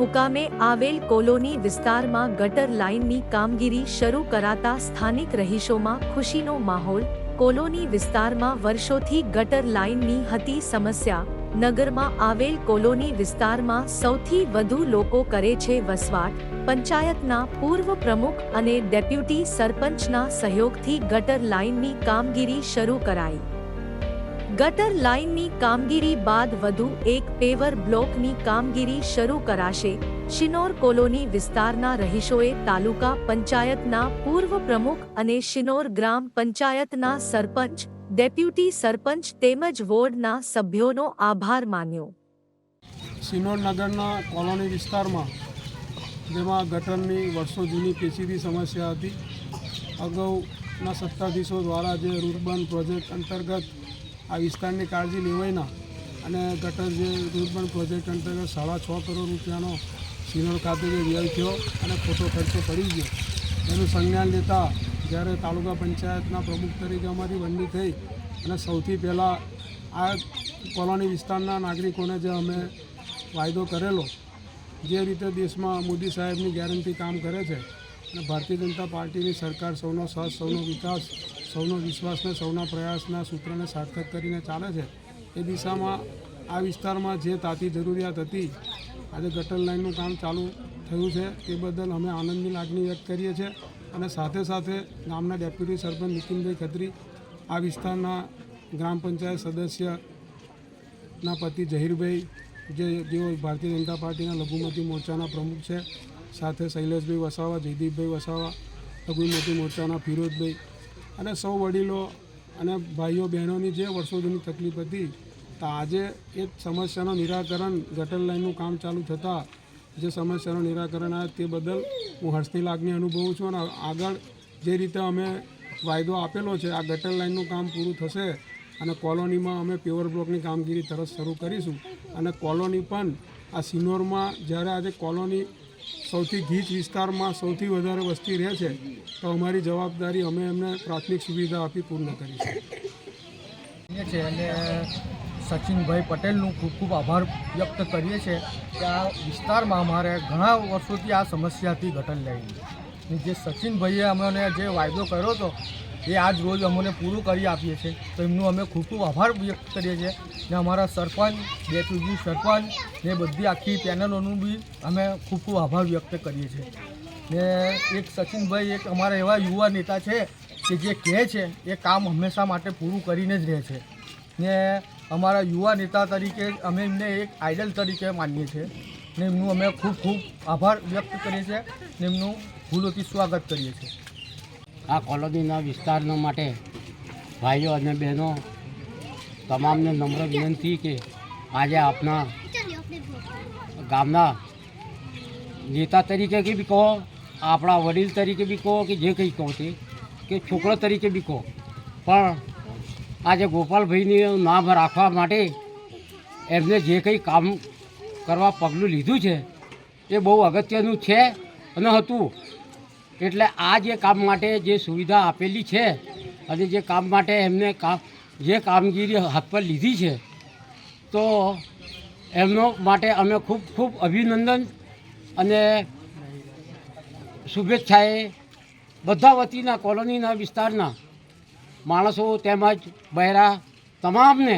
મુકામે આવેલ કોલોની વિસ્તારમાં ગટર લાઇનની કામગીરી શરૂ કરાતા સ્થાનિક રહીશોમાં ખુશીનો માહોલ. કોલોની વિસ્તારમાં વર્ષોથી ગટર લાઇનની હતી સમસ્યા. નગરમાં આવેલ કોલોની વિસ્તારમાં સૌથી વધુ લોકો કરે છે વસવાટ. પંચાયતના પૂર્વ પ્રમુખ અને ડેપ્યુટી સરપંચના સહયોગથી ગટર લાઇનની કામગીરી શરૂ કરાઈ. ગટર લાઇનની કામગીરી બાદ વધુ એક પેવર બ્લોકની કામગીરી શરૂ કરાશે. શિનોર કોલોની વિસ્તારના રહીશોએ તાલુકા પંચાયતના પૂર્વ પ્રમુખ અને શિનોર ગ્રામ પંચાયતના સરપંચ, ડેપ્યુટી સરપંચ તેમજ વોર્ડના સભ્યોનો આભાર માન્યો. શિનોર નગરના કોલોની વિસ્તારમાં, જેમાં ગટરની વર્ષો જૂની પેચીદી સમસ્યા હતી. અગાઉના સત્તાધીશો દ્વારા જે રૂરબન પ્રોજેક્ટ અંતર્ગત આ વિસ્તારની કાળજી લેવાઈના અને ગટર જે રૂરબન પ્રોજેક્ટ અંતર્ગત સાડા છ કરોડ રૂપિયાનો સિનોર ખાતે જે વ્યય થયો અને ખોટો ખર્ચો પડી ગયો. એનું સંજ્ઞાન લેતા જ્યારે તાલુકા પંચાયતના પ્રમુખ તરીકે અમારી વંડી થઈ અને સૌથી પહેલાં આ કોલોની વિસ્તારના નાગરિકોને જે અમે વાયદો કરેલો, જે રીતે દેશમાં મોદી સાહેબની ગેરંટી કામ કરે છે અને ભારતીય જનતા પાર્ટીની સરકાર સૌનો સહજ સૌનો વિકાસ, સૌનો વિશ્વાસને સૌના પ્રયાસના સૂત્રને સાર્થક કરીને ચાલે છે. એ દિશામાં આ વિસ્તારમાં જે તાતી જરૂરિયાત હતી, આજે ગટર લાઇનનું કામ ચાલુ થયું છે, તે બદલ અમે આનંદની લાગણી વ્યક્ત કરીએ છીએ અને સાથે સાથે ગામના ડેપ્યુટી સરપંચ નીતિનભાઈ ખત્રી, આ વિસ્તારના ગ્રામ પંચાયત સદસ્યના પતિ જહીરભાઈ, જે જેઓ ભારતીય જનતા પાર્ટીના લઘુમતી મોરચાના પ્રમુખ છે સાથે શૈલેષભાઈ વસાવા, જયદીપભાઈ વસાવા લઘુમતી મોરચાના ફિરોજભાઈ અને સૌ વડીલો અને ભાઈઓ બહેનોની જે વર્ષો જૂની તકલીફ હતી, તો આજે એ સમસ્યાનું નિરાકરણ ગટર લાઇનનું કામ ચાલુ થતાં જે સમસ્યાનું નિરાકરણ આવે તે બદલ હું હર્ષની લાગણી અનુભવું છું અને આગળ જે રીતે અમે વાયદો આપેલો છે, આ ગટર લાઇનનું કામ પૂરું થશે અને કોલોનીમાં અમે પ્યોર બ્લોકની કામગીરી તરત શરૂ કરીશું અને કોલોની પણ આ સિનોરમાં જ્યારે આજે કોલોની સૌથી ગીચ વિસ્તારમાં સૌથી વધારે વસ્તી રહે છે, તો અમારી જવાબદારી અમે એમને પ્રાથમિક સુવિધા આપી પૂર્ણ કરીશું છે. અને સચિનભાઈ પટેલનું ખૂબ ખૂબ આભાર વ્યક્ત કરીએ છીએ કે આ વિસ્તારમાં અમારે ઘણા વર્ષોથી આ સમસ્યાથી ઘટન લઈ જે સચિનભાઈએ અમને જે વાયદો કર્યો હતો એ આજ રોજ અમને પૂરું કરી આપીએ છીએ તો એમનું અમે ખૂબ ખૂબ આભાર વ્યક્ત કરીએ છીએ. ને અમારા સરપંચ, ડેપ્યુટી સરપંચ, ને બધી આખી પેનલોનું બી અમે ખૂબ ખૂબ આભાર વ્યક્ત કરીએ છીએ. ને એક સચિનભાઈ, એક અમારા એવા યુવા નેતા છે કે જે કહે છે, એ કામ હંમેશા માટે પૂરું કરીને જ રહે છે. ને અમારા યુવા નેતા તરીકે અમે એમને એક આઇડલ તરીકે માનીએ છીએ. ને એમનું અમે ખૂબ ખૂબ આભાર વ્યક્ત કરીએ છીએ. ને એમનું ભૂલોથી સ્વાગત કરીએ છીએ. આ કોલોનીના વિસ્તારના માટે ભાઈઓ અને બહેનો તમામને નમ્ર વિનંતી કે આજે આપના ગામના નેતા તરીકે બી કહો, આપણા વડીલ તરીકે બી કહો કે જે કંઈ કહો તે, કે છોકરો તરીકે બી કહો. પણ આજે ગોપાલભાઈની નામ રાખવા માટે એમને જે કંઈ કામ કરવા પગલું લીધું છે, એ બહુ અગત્યનું છે અને હતું. એટલે આ જે કામ માટે જે સુવિધા આપેલી છે, અને જે કામ માટે એમને કામ જે કામગીરી હાથ પર લીધી છે, તો એમનો માટે અમે ખૂબ ખૂબ અભિનંદન અને શુભેચ્છાએ બધા વતીના કોલોનીના વિસ્તારના માણસો તેમજ બહેરા તમામને